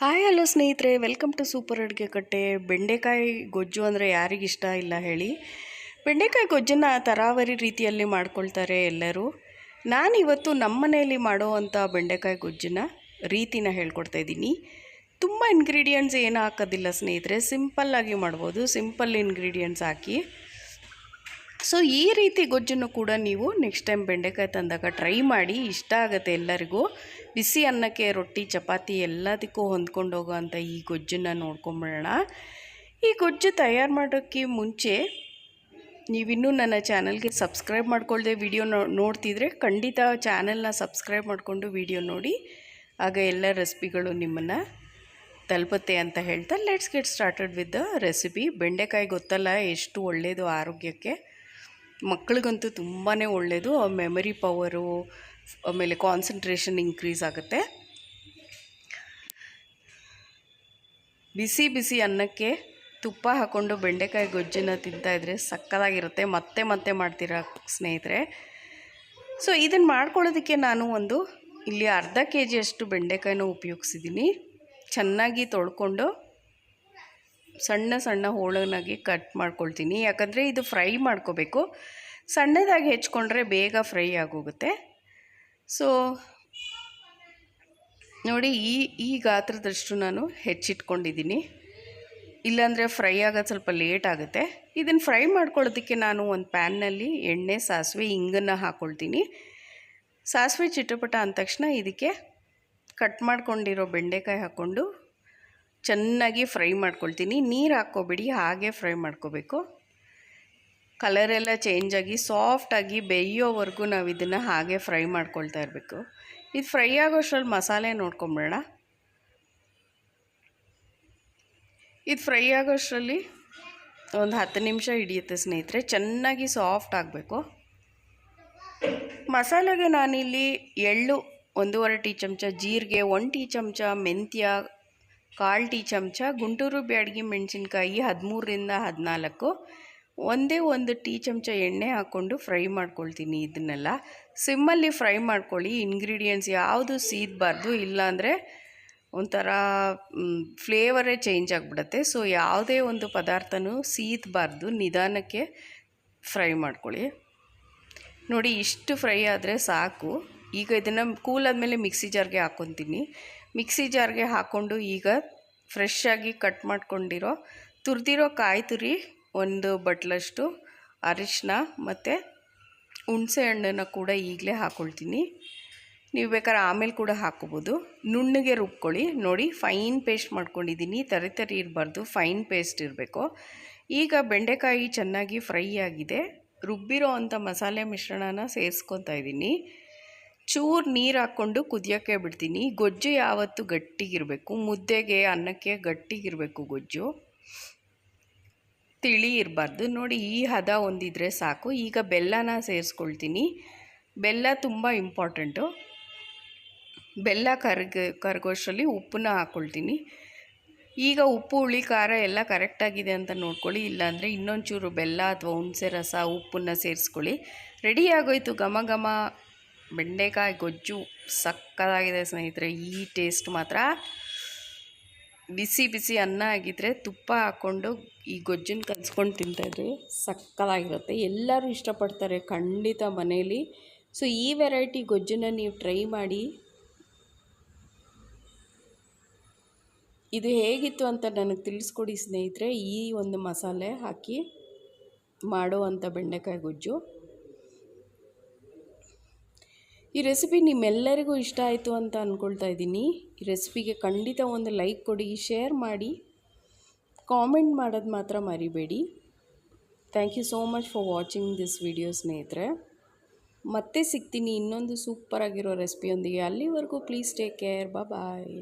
Hi, hello ಸ್ನೇಹಿತರೆ. Welcome to super ಅಡುಗೆ ಕಟ್ಟೆ. ಬೆಂಡೆಕಾಯಿ ಗೊಜ್ಜು ಅಂದರೆ ಯಾರಿಗಿಷ್ಟ ಇಲ್ಲ ಹೇಳಿ. ಬೆಂಡೆಕಾಯಿ ಗೊಜ್ಜನ್ನು ತರಾವರಿ ರೀತಿಯಲ್ಲಿ ಮಾಡ್ಕೊಳ್ತಾರೆ ಎಲ್ಲರೂ. ನಾನಿವತ್ತು ನಮ್ಮ ಮನೆಯಲ್ಲಿ ಮಾಡುವಂಥ ಬೆಂಡೆಕಾಯಿ ಗೊಜ್ಜನ್ನ ರೀತಿನ ಹೇಳ್ಕೊಡ್ತಾ ಇದ್ದೀನಿ. ತುಂಬ ಇಂಗ್ರೀಡಿಯೆಂಟ್ಸ್ ಏನು ಹಾಕೋದಿಲ್ಲ ಸ್ನೇಹಿತರೆ. ಸಿಂಪಲ್ಲಾಗಿ ಮಾಡ್ಬೋದು. ಸಿಂಪಲ್ ಇಂಗ್ರೀಡಿಯೆಂಟ್ಸ್ ಹಾಕಿ. ಸೊ ಈ ರೀತಿ ಗೊಜ್ಜನ್ನು ಕೂಡ ನೀವು ನೆಕ್ಸ್ಟ್ ಟೈಮ್ ಬೆಂಡೆಕಾಯಿ ತಂದಾಗ ಟ್ರೈ ಮಾಡಿ, ಇಷ್ಟ ಆಗುತ್ತೆ ಎಲ್ಲರಿಗೂ. ಬಿಸಿ ಅನ್ನಕ್ಕೆ, ರೊಟ್ಟಿ, ಚಪಾತಿ ಎಲ್ಲದಕ್ಕೂ ಹೊಂದ್ಕೊಂಡು ಹೋಗೋವಂಥ ಈ ಗೊಜ್ಜನ್ನು ನೋಡ್ಕೊಂಬಿಡೋಣ. ಈ ಗೊಜ್ಜು ತಯಾರು ಮಾಡೋಕ್ಕೆ ಮುಂಚೆ ನೀವಿನ್ನೂ ನನ್ನ ಚಾನಲ್ಗೆ ಸಬ್ಸ್ಕ್ರೈಬ್ ಮಾಡ್ಕೊಳ್ಳದೆ ವಿಡಿಯೋ ನೋಡ್ತಿದ್ರೆ ಖಂಡಿತ ಚಾನಲ್ನ ಸಬ್ಸ್ಕ್ರೈಬ್ ಮಾಡಿಕೊಂಡು ವಿಡಿಯೋ ನೋಡಿ. ಆಗ ಎಲ್ಲ ರೆಸಿಪಿಗಳು ನಿಮ್ಮನ್ನು ತಲುಪತ್ತೆ ಅಂತ ಹೇಳ್ತಾ let's get started with the recipe ಬೆಂಡೆಕಾಯಿ ಗೊತ್ತಲ್ಲ, ಎಷ್ಟು ಒಳ್ಳೆಯದು ಆರೋಗ್ಯಕ್ಕೆ. ಮಕ್ಕಳಿಗಂತೂ ತುಂಬಾ ಒಳ್ಳೆಯದು ಮೆಮರಿ ಪವರು ಆಮೇಲೆ ಕಾನ್ಸಂಟ್ರೇಷನ್ ಇನ್ಕ್ರೀಸ್ ಆಗುತ್ತೆ. ಬಿಸಿ ಬಿಸಿ ಅನ್ನಕ್ಕೆ ತುಪ್ಪ ಹಾಕ್ಕೊಂಡು ಬೆಂಡೆಕಾಯಿ ಗೊಜ್ಜನ್ನು ತಿಂತಾಯಿದ್ರೆ ಸಕ್ಕದಾಗಿರುತ್ತೆ. ಮತ್ತೆ ಮತ್ತೆ ಮಾಡ್ತೀರಾ ಸ್ನೇಹಿತರೆ? ಸೊ ಇದನ್ನು ಮಾಡ್ಕೊಳ್ಳೋದಕ್ಕೆ ನಾನು ಒಂದು, ಇಲ್ಲಿ ಅರ್ಧ ಕೆ ಜಿಯಷ್ಟು ಬೆಂಡೆಕಾಯಿನ ಉಪಯೋಗಿಸಿದ್ದೀನಿ. ಚೆನ್ನಾಗಿ ತೊಳ್ಕೊಂಡು ಸಣ್ಣ ಸಣ್ಣ ಹೋಳನಾಗಿ ಕಟ್ ಮಾಡ್ಕೊಳ್ತೀನಿ. ಯಾಕಂದರೆ ಇದು ಫ್ರೈ ಮಾಡ್ಕೋಬೇಕು. ಸಣ್ಣದಾಗಿ ಹೆಚ್ಕೊಂಡ್ರೆ ಬೇಗ ಫ್ರೈ ಆಗೋಗುತ್ತೆ. ಸೊ ನೋಡಿ ಈ ಈ ಗಾತ್ರದಷ್ಟು ನಾನು ಹೆಚ್ಚಿಟ್ಕೊಂಡಿದ್ದೀನಿ. ಇಲ್ಲಾಂದರೆ ಫ್ರೈ ಆಗೋದು ಸ್ವಲ್ಪ ಲೇಟ್ ಆಗುತ್ತೆ. ಇದನ್ನು ಫ್ರೈ ಮಾಡ್ಕೊಳ್ಳೋದಕ್ಕೆ ನಾನು ಒಂದು ಪ್ಯಾನ್ನಲ್ಲಿ ಎಣ್ಣೆ, ಸಾಸಿವೆ ಹಿಂಗನ್ನು ಹಾಕ್ಕೊಳ್ತೀನಿ ಸಾಸಿವೆ ಚಿಟಪಟ ಅಂದ ತಕ್ಷಣ ಇದಕ್ಕೆ ಕಟ್ ಮಾಡ್ಕೊಂಡಿರೋ ಬೆಂಡೆಕಾಯಿ ಹಾಕ್ಕೊಂಡು ಚೆನ್ನಾಗಿ ಫ್ರೈ ಮಾಡ್ಕೊಳ್ತೀನಿ. ನೀರು ಹಾಕ್ಕೋಬೇಡಿ, ಹಾಗೆ ಫ್ರೈ ಮಾಡ್ಕೋಬೇಕು. ಕಲರೆಲ್ಲ ಚೇಂಜ್ ಆಗಿ ಸಾಫ್ಟಾಗಿ ಬೇಯೋವರೆಗೂ ನಾವು ಇದನ್ನು ಹಾಗೆ ಫ್ರೈ ಮಾಡ್ಕೊಳ್ತಾ ಇರಬೇಕು. ಇದು ಫ್ರೈ ಆಗೋಷ್ಟರಲ್ಲಿ ಮಸಾಲೆ ನೋಡ್ಕೊಂಬಿಡೋಣ. ಇದು ಫ್ರೈ ಆಗೋಷ್ಟರಲ್ಲಿ ಒಂದು ಹತ್ತು ನಿಮಿಷ ಹಿಡಿಯುತ್ತೆ ಸ್ನೇಹಿತರೆ, ಚೆನ್ನಾಗಿ ಸಾಫ್ಟ್ ಆಗಬೇಕು. ಮಸಾಲೆಗೆ ನಾನಿಲ್ಲಿ ಎಳ್ಳು ಒಂದೂವರೆ ಟೀ ಚಮಚ, ಜೀರಿಗೆ ಒಂದು ಟೀ ಚಮಚ, ಮೆಂತ್ಯ ಕಾಲು ಟೀ ಚಮಚ, ಗುಂಟೂರು ಬ್ಯಾಡಗಿ ಮೆಣಸಿನ್ಕಾಯಿ ಹದಿಮೂರರಿಂದ ಹದಿನಾಲ್ಕು, ಒಂದೇ ಒಂದು ಟೀ ಚಮಚ ಎಣ್ಣೆ ಹಾಕ್ಕೊಂಡು ಫ್ರೈ ಮಾಡ್ಕೊಳ್ತೀನಿ ಇದನ್ನೆಲ್ಲ. ಸಿಮ್ಮಲ್ಲಿ ಫ್ರೈ ಮಾಡ್ಕೊಳ್ಳಿ ಇಂಗ್ರೀಡಿಯೆಂಟ್ಸ್ ಯಾವುದು ಸೀದಬಾರ್ದು, ಇಲ್ಲಾಂದರೆ ಒಂಥರ ಫ್ಲೇವರೇ ಚೇಂಜ್ ಆಗಿಬಿಡುತ್ತೆ. ಸೊ ಯಾವುದೇ ಒಂದು ಪದಾರ್ಥನೂ ಸೀದಬಾರ್ದು, ನಿಧಾನಕ್ಕೆ ಫ್ರೈ ಮಾಡ್ಕೊಳ್ಳಿ. ನೋಡಿ, ಇಷ್ಟು ಫ್ರೈ ಆದರೆ ಸಾಕು. ಈಗ ಇದನ್ನು ಕೂಲ್ ಮೇಲೆ ಮಿಕ್ಸಿ ಜಾರ್ಗೆ ಹಾಕ್ಕೊತೀನಿ. ಮಿಕ್ಸಿ ಜಾರ್ಗೆ ಹಾಕ್ಕೊಂಡು ಈಗ ಫ್ರೆಶ್ ಆಗಿ ಕಟ್ ಮಾಡ್ಕೊಂಡಿರೋ, ತುರಿದಿರೋ ಕಾಯಿ ತುರಿ, ಒಂದು ಬಟ್ಲಷ್ಟು ಅರಿಶಿನ ಮತ್ತು ಹುಣಸೆ ಹಣ್ಣನ್ನು ಕೂಡ ಈಗಲೇ ಹಾಕ್ಕೊಳ್ತೀನಿ ನೀವು ಬೇಕಾದ್ರೆ ಆಮೇಲೆ ಕೂಡ ಹಾಕ್ಕೋಬೋದು. ನುಣ್ಣಗೆ ರುಬ್ಕೊಳ್ಳಿ. ನೋಡಿ ಫೈನ್ ಪೇಸ್ಟ್ ಮಾಡ್ಕೊಂಡಿದ್ದೀನಿ. ತರಿ ತರಿ ಇರಬಾರ್ದು. ಫೈನ್ ಪೇಸ್ಟ್ ಇರಬೇಕು. ಈಗ ಬೆಂಡೆಕಾಯಿ ಚೆನ್ನಾಗಿ ಫ್ರೈ ಆಗಿದೆ. ರುಬ್ಬಿರೋ ಅಂಥ ಮಸಾಲೆ ಮಿಶ್ರಣನ ಸೇರಿಸ್ಕೊತಾ ಇದ್ದೀನಿ. ಚೂರು ನೀರು ಹಾಕ್ಕೊಂಡು ಕುದಿಯೋಕ್ಕೆ ಬಿಡ್ತೀನಿ. ಗೊಜ್ಜು ಯಾವತ್ತು ಗಟ್ಟಿಗಿರಬೇಕು ಮುದ್ದೆಗೆ ಅನ್ನಕ್ಕೆ ಗಟ್ಟಿಗಿರಬೇಕು ಗೊಜ್ಜು. ತಿಳಿ ಇರಬಾರ್ದು. ನೋಡಿ, ಈ ಹದ ಒಂದಿದ್ರೆ ಸಾಕು. ಈಗ ಬೆಲ್ಲನ ಸೇರಿಸ್ಕೊಳ್ತೀನಿ. ಬೆಲ್ಲ ತುಂಬ ಇಂಪಾರ್ಟೆಂಟು. ಬೆಲ್ಲ ಕರ್ಗ, ಕರ್ಗೋಷ್ಟರಲ್ಲಿ ಉಪ್ಪನ್ನ ಹಾಕ್ಕೊಳ್ತೀನಿ ಈಗ ಉಪ್ಪು, ಹುಳಿ, ಖಾರ ಎಲ್ಲ ಕರೆಕ್ಟಾಗಿದೆ ಅಂತ ನೋಡ್ಕೊಳ್ಳಿ. ಇಲ್ಲಾಂದರೆ ಇನ್ನೊಂಚೂರು ಬೆಲ್ಲ ಅಥವಾ ಹುಣಸೆ ರಸ ಉಪ್ಪನ್ನು ಸೇರಿಸ್ಕೊಳ್ಳಿ. ರೆಡಿ ಆಗೋಯ್ತು. ಘಮ ಘಮ ಬೆಂಡೆಕಾಯಿ ಗೊಜ್ಜು ಸಕ್ಕದಾಗಿದೆ ಸ್ನೇಹಿತರೆ, ಈ ಟೇಸ್ಟ್ ಮಾತ್ರ. ಬಿಸಿ ಬಿಸಿ ಅನ್ನ ಆಗಿದ್ದರೆ ತುಪ್ಪ ಹಾಕ್ಕೊಂಡು ಈ ಗೊಜ್ಜನ್ನು ಕಲಿಸ್ಕೊಂಡು ತಿಂತಾಯಿದ್ರೆ ಸಕ್ಕದಾಗಿರುತ್ತೆ. ಎಲ್ಲರೂ ಇಷ್ಟಪಡ್ತಾರೆ ಖಂಡಿತ ಮನೆಯಲ್ಲಿ ಸೊ ಈ ವೆರೈಟಿ ಗೊಜ್ಜನ್ನು ನೀವು ಟ್ರೈ ಮಾಡಿ. ಇದು ಹೇಗಿತ್ತು ಅಂತ ನನಗೆ ತಿಳಿಸ್ಕೊಡಿ ಸ್ನೇಹಿತರೆ. ಈ ಒಂದು ಮಸಾಲೆ ಹಾಕಿ ಮಾಡುವಂಥ ಬೆಂಡೆಕಾಯಿ ಗೊಜ್ಜು. ಈ ರೆಸಿಪಿ ನಿಮ್ಮೆಲ್ಲರಿಗೂ ಇಷ್ಟ ಆಯಿತು ಅಂತ ಅಂದ್ಕೊಳ್ತಾ ಇದ್ದೀನಿ. ಈ ರೆಸಿಪಿಗೆ ಖಂಡಿತ ಒಂದು ಲೈಕ್ ಕೊಡಿ ಶೇರ್ ಮಾಡಿ. ಕಾಮೆಂಟ್ ಮಾಡೋದು ಮಾತ್ರ ಮರಿಬೇಡಿ. Thank you so much for watching this video ಸ್ನೇಹಿತರೆ. ಮತ್ತೆ ಸಿಗ್ತೀನಿ ಇನ್ನೊಂದು ಸೂಪರಾಗಿರೋ ರೆಸಿಪಿಯೊಂದಿಗೆ ಅಲ್ಲಿವರೆಗೂ ಪ್ಲೀಸ್ ಟೇಕ್ ಕೇರ್ ಬಾಯ್